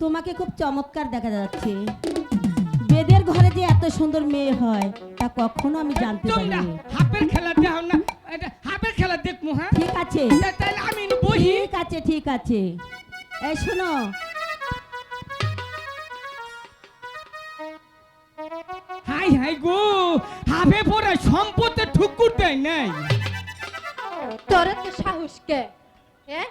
তোমাকে খুব চমৎকার দেখা যাচ্ছে। বেদের ঘরে যে এত সুন্দর মেয়ে হয় তা কখনো আমি জানতে পারিনি। হাপের খেলা দেখাও না এটা হাপের খেলা দেখব হ্যাঁ? ঠিক আছে। তাহলে আমি বহি ঠিক আছে ঠিক আছে। এই শোনো। হাই হাই গো হাফে পরে সম্পত্তি ঠুকুর দেয় নাই। তোর তো সাহস কে হ্যাঁ?